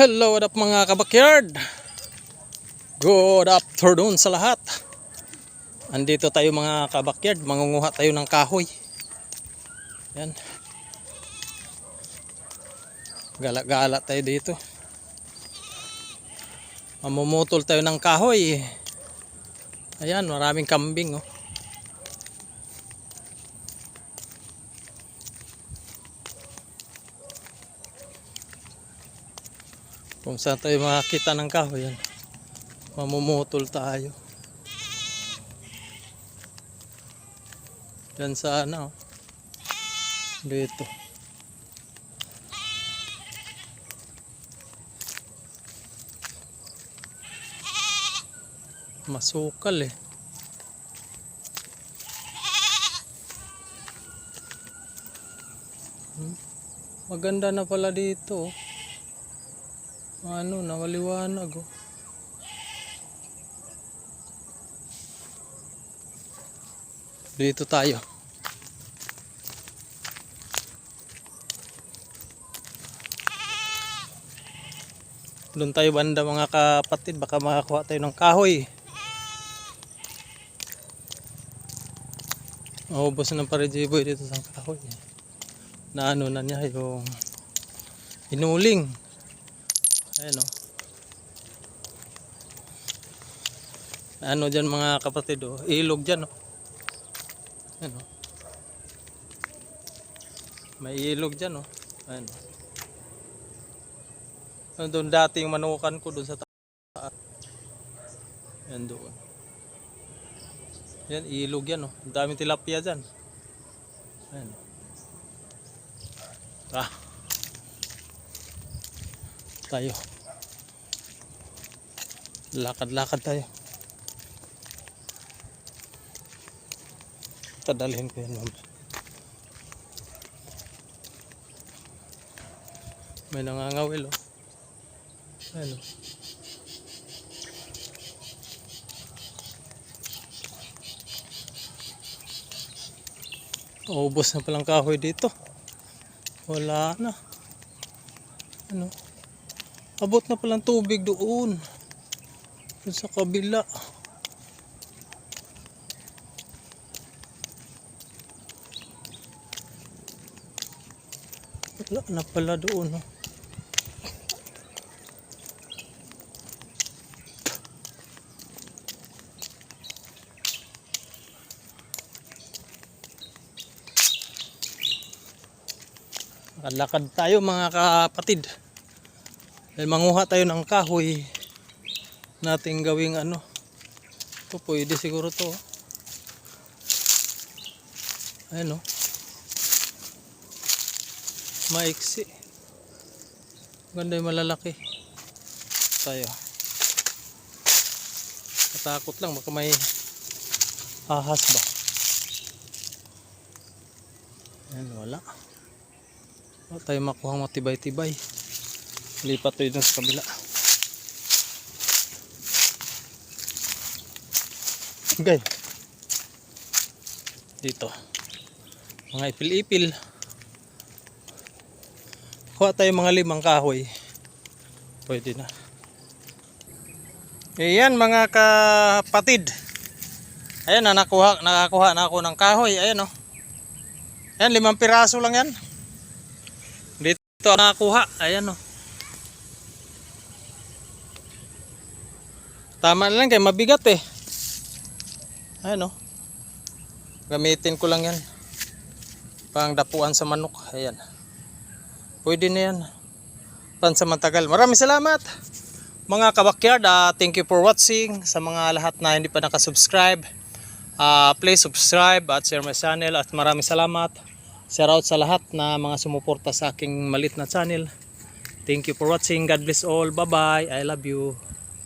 Hello, what up mga kabakyard? Good afternoon sa lahat. Andito tayo mga kabakyard, mangunguha tayo ng kahoy. Yan. Gala-gala tayo dito. Mamumutol tayo ng kahoy. Ayan, maraming kambing oh. Kung saan tayo makakita ng kahoy yan. Mamumutol tayo. Yan sa ano. Dito. Masukal eh. Hmm. Maganda na pala dito. oh. Ano, nawaliwanag oh. Dito tayo. Doon tayo banda mga kapatid, baka makakuha tayo ng kahoy. Maubos ng parijiboy dito sa kahoy. Na ano na niya yung inuling. Ayan o. Ano dyan mga kapatid o. Ilog dyan o. Ayan o. May ilog dyan o. Ayan o. Ano doon dati yung manukan ko doon sa taas. Ayan doon. Yan, ilog yan o. Ang daming tilapia dyan. Ayan o. Ah. Tayo. Lakad-lakad tayo. Tadalhin ko yan mamaya. May nangangawil oh. Ano? Ubos na palang kahoy dito. Wala na. Ano? Abot na palang tubig doon. Doon sa kabila. Wala na pala doon. Oh. Lakad tayo mga kapatid. Dahil manguha tayo ng kahoy nating gawing ano. Ito pwede siguro to. oh. Ayan o. Maiksi. Ganda yung malalaki. Tayo. Katakot lang baka may ahas ba. Ayan wala. Wala tayo makuha matibay-tibay. Lipat tayo dun sa kabila. Okay. Dito. Mga ipil-ipil. Kuha tayo mga limang kahoy. Pwede na. Ayan mga kapatid. Ayan na nakuha, nakakuha na ako ng kahoy. Ayan o. Ayan limang piraso lang yan. Dito nakakuha. Ayan o. Tama na lang kay mabigat eh. Ayan o. Gamitin ko lang yan. Pang dapuan sa manok. Ayan. Pwede na yan. Pansamantagal. Maraming salamat. Mga kabakyard, ah, thank you for watching. Sa mga lahat na hindi pa nakasubscribe, ah, please subscribe at share my channel. At maraming salamat. Shout out sa lahat na mga sumuporta sa aking malit na channel. Thank you for watching. God bless all. Bye bye. I love you.